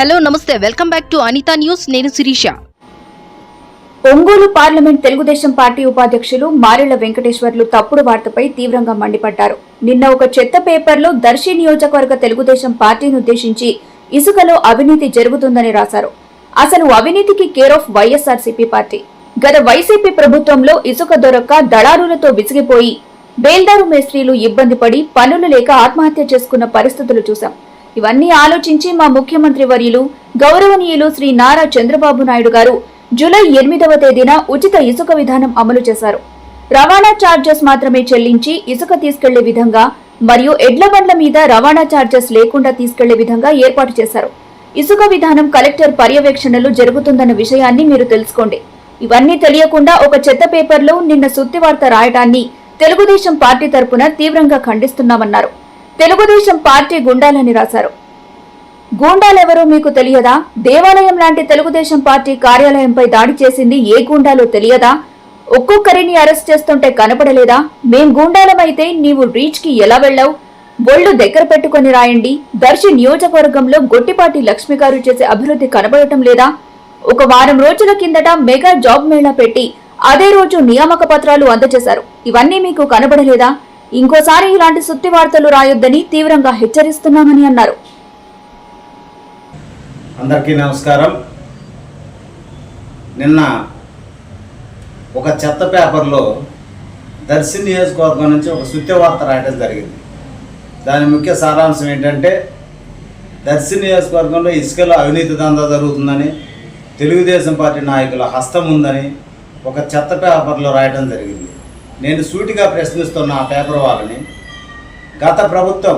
Hello నమస్తే. Welcome back to Anitha news నేను Sirisha. Ongole parliament Telugu Desam party ఉపాధ్యక్షులు మారెళ్ళ వెంకటేశ్వర్లు తప్పుడు వార్తపై తీవ్రంగా మండిపడ్డారు. నిన్న ఒక చెత్త పేపర్లో దర్శి నియోజకవర్గ తెలుగుదేశం పార్టీని ఉద్దేశించి ఇసుకలో అవినీతి జరుగుతుందని రాశారు. అసలు అవినీతికి కేర్ ఆఫ్ వైఎస్ఆర్సీపీ పార్టీ. గత వైసీపీ ప్రభుత్వంలో ఇసుక దొరక్క దళారులతో విసిగిపోయి బేల్దారు మేస్త్రీలు ఇబ్బంది పడి పనులు లేక ఆత్మహత్య చేసుకున్న పరిస్థితులు చూశాం. ఇవన్నీ ఆలోచించి మా ముఖ్యమంత్రి వర్యులు గౌరవనీయులు శ్రీ నారా చంద్రబాబు నాయుడు గారు జూలై ఎనిమిదవ తేదీన ఉచిత ఇసుక విధానం అమలు చేశారు. రవాణా ఛార్జెస్ మాత్రమే చెల్లించి ఇసుక తీసుకెళ్ళే విధంగా మరియు ఎడ్ల బండ్ల మీద రవాణా ఛార్జెస్ లేకుండా తీసుకెళ్ళే విధంగా ఏర్పాటు చేశారు. ఇసుక విధానం కలెక్టర్ పర్యవేక్షణలు జరుగుతుందన్న విషయాన్ని మీరు తెలుసుకోండి. ఇవన్నీ తెలియకుండా ఒక చెత్త పేపర్లో నిన్న సుత్తివార్త రాయటాన్ని తెలుగుదేశం పార్టీ తరపున తీవ్రంగా ఖండిస్తున్నామన్నారు. తెలుగుదేశం పార్టీ గుండాలని రాశారు. గూండాలెవరో మీకు తెలియదా? దేవాలయం లాంటి తెలుగుదేశం పార్టీ కార్యాలయంపై దాడి చేసింది ఏ గూండాలో తెలియదా? ఒక్కొక్కరిని అరెస్ట్ చేస్తుంటే కనపడలేదా? మేం గూండాలమైతే నీవు రీచ్కి ఎలా వెళ్ళావు? ఒళ్ళు దగ్గర పెట్టుకొని రాయండి. దర్శి నియోజకవర్గంలో గొట్టిపాటి లక్ష్మి గారు చేసే అభివృద్ధి కనబడటం లేదా? ఒక వారం రోజుల కిందట మెగా జాబ్ మేళా పెట్టి అదే రోజు నియామక పత్రాలు అందజేశారు. ఇవన్నీ మీకు కనబడలేదా? ఇంకోసారి ఇలాంటి సుత్తి వార్తలు రాయొద్దని తీవ్రంగా హెచ్చరిస్తున్నామని అన్నారు. అందరికీ నమస్కారం. నిన్న ఒక చెత్త పేపర్లో దర్శి నియోజకవర్గం నుంచి ఒక సుత్య వార్త రాయడం జరిగింది. దాని ముఖ్య సారాంశం ఏంటంటే దర్శి నియోజకవర్గంలో ఇసుకలో అవినీతి దందా జరుగుతుందని తెలుగుదేశం పార్టీ నాయకుల హస్తం ఉందని ఒక చెత్త పేపర్లో రాయడం జరిగింది. నేను సూటిగా ప్రశ్నిస్తున్న ఆ పేపర్ వాళ్ళని గత ప్రభుత్వం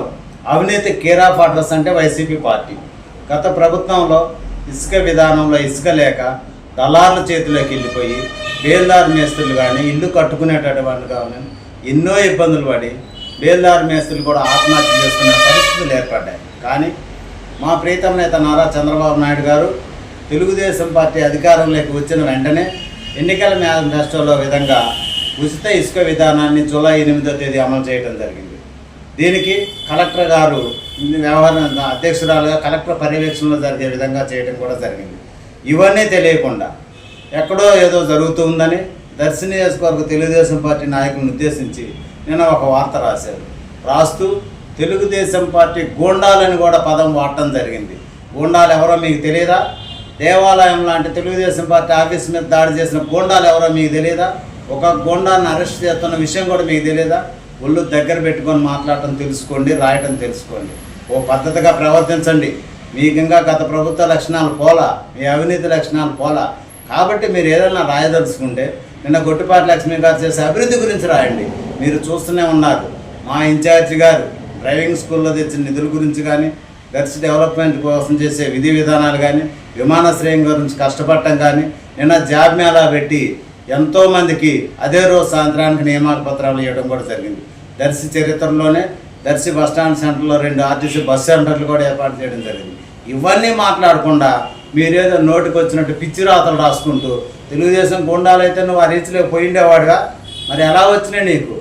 అవినీతి కేరా ఆఫ్ అంటే వైసీపీ పార్టీ. గత ప్రభుత్వంలో ఇసుక విధానంలో ఇసుక లేక దళారుల చేతిలోకి వెళ్ళిపోయి బేల్దారు మేస్తులు కానీ ఇల్లు కట్టుకునేటటువంటి కానీ ఎన్నో ఇబ్బందులు పడి బేల్దారు మేస్త్రులు కూడా ఆత్మహత్య చేసుకునే పరిస్థితులు ఏర్పడ్డాయి. కానీ మా ప్రీతం నేత నారా చంద్రబాబు నాయుడు గారు తెలుగుదేశం పార్టీ అధికారంలోకి వచ్చిన వెంటనే ఎన్నికల మేనిఫెస్టోలో విధంగా ఉచిత ఇసుక విధానాన్ని జూలై ఎనిమిదో తేదీ అమలు చేయడం జరిగింది. దీనికి కలెక్టర్ గారు వ్యవహార అధ్యక్షురాలుగా కలెక్టర్ పర్యవేక్షణలో జరిగే విధంగా చేయడం కూడా జరిగింది. ఇవన్నీ తెలియకుండా ఎక్కడో ఏదో జరుగుతుందని దర్శి నియోజకవర్గ తెలుగుదేశం పార్టీ నాయకులను ఉద్దేశించి నేను ఒక వార్త రాశాను రాస్తూ తెలుగుదేశం పార్టీ గూండాలని కూడా పదం వాడటం జరిగింది. గూండాలు ఎవరో మీకు తెలియదా? దేవాలయం లాంటి తెలుగుదేశం పార్టీ ఆఫీస్ మీద దాడి చేసిన గూండాలు ఎవరో మీకు తెలియదా? ఒక గోండాన్ని అరెస్ట్ చేస్తున్న విషయం కూడా మీకు తెలియదా? ఒళ్ళు దగ్గర పెట్టుకొని మాట్లాడటం తెలుసుకోండి రాయటం తెలుసుకోండి. ఓ పద్ధతిగా ప్రవర్తించండి. మీకు ఇంకా గత ప్రభుత్వ లక్షణాలు పోలా మీ అవినీతి లక్షణాలు పోలా. కాబట్టి మీరు ఏదైనా రాయదలుచుకుంటే నిన్న గొట్టిపాటి లక్ష్మి గారు చేసే అభివృద్ధి గురించి రాయండి. మీరు చూస్తూనే ఉన్నారు. మా ఇన్ఛార్జి గారు డ్రైవింగ్ స్కూల్లో తెచ్చిన నిధుల గురించి కానీ దర్శి డెవలప్మెంట్ కోసం చేసే విధి విధానాలు కానీ విమానాశ్రయం గురించి కష్టపడటం కానీ నిన్న జాబ్ మేళా పెట్టి ఎంతోమందికి అదే రోజు సాయంత్రానికి నియామక పత్రాలు ఇవ్వడం కూడా జరిగింది. దర్శి చరిత్రలోనే దర్శి బస్ స్టాండ్ సెంటర్లో రెండు ఆర్టీసీ బస్ సెంటర్లు కూడా ఏర్పాటు చేయడం జరిగింది. ఇవన్నీ మాట్లాడకుండా మీరేదో నోటికి వచ్చినట్టు పిచ్చి రాతలు రాసుకుంటూ తెలుగుదేశం గుండాలైతే నువ్వు ఆ రీచ్లో పోయిండేవాడుగా మరి ఎలా వచ్చినాయి నీకు?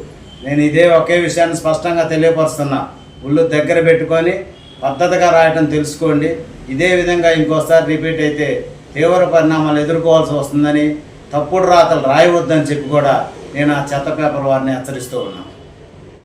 నేను ఇదే ఒకే విషయాన్ని స్పష్టంగా తెలియపరుస్తున్నా. ఒళ్ళు దగ్గర పెట్టుకొని పద్ధతిగా రాయటం తెలుసుకోండి. ఇదే విధంగా ఇంకోసారి రిపీట్ అయితే తీవ్ర పరిణామాలు ఎదుర్కోవాల్సి వస్తుందని తప్పుడు రాతలు రాయవద్దని చెప్పి కూడా నేను ఆ చెత్త పేపర్ వారిని హెచ్చరిస్తూ ఉన్నాను.